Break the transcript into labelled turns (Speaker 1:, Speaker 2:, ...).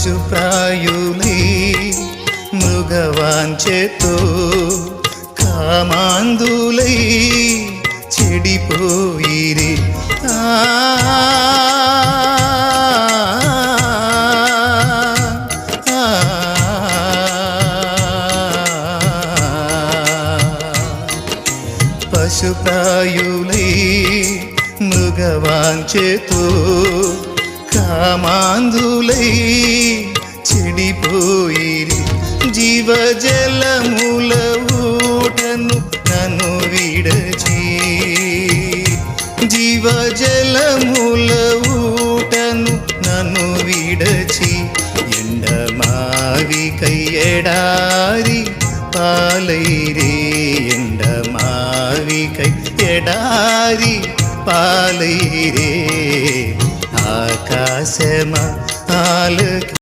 Speaker 1: పశుప్రాయులై మృగవాంచెతో కామాందులై చెడిపోయిరి. ఆ. పశుప్రాయులై మృగవాంచెతో కామాందులై చెడిపోయిరి జీవజలముల ఊటను నన్ను విడచి జీవజలముల ఊటను నన్ను విడచి ఎండమావికై ఎడారి పాలైరే ఎండమావికై ఎడారి పాలైరే ఆకాశమా ఆలకి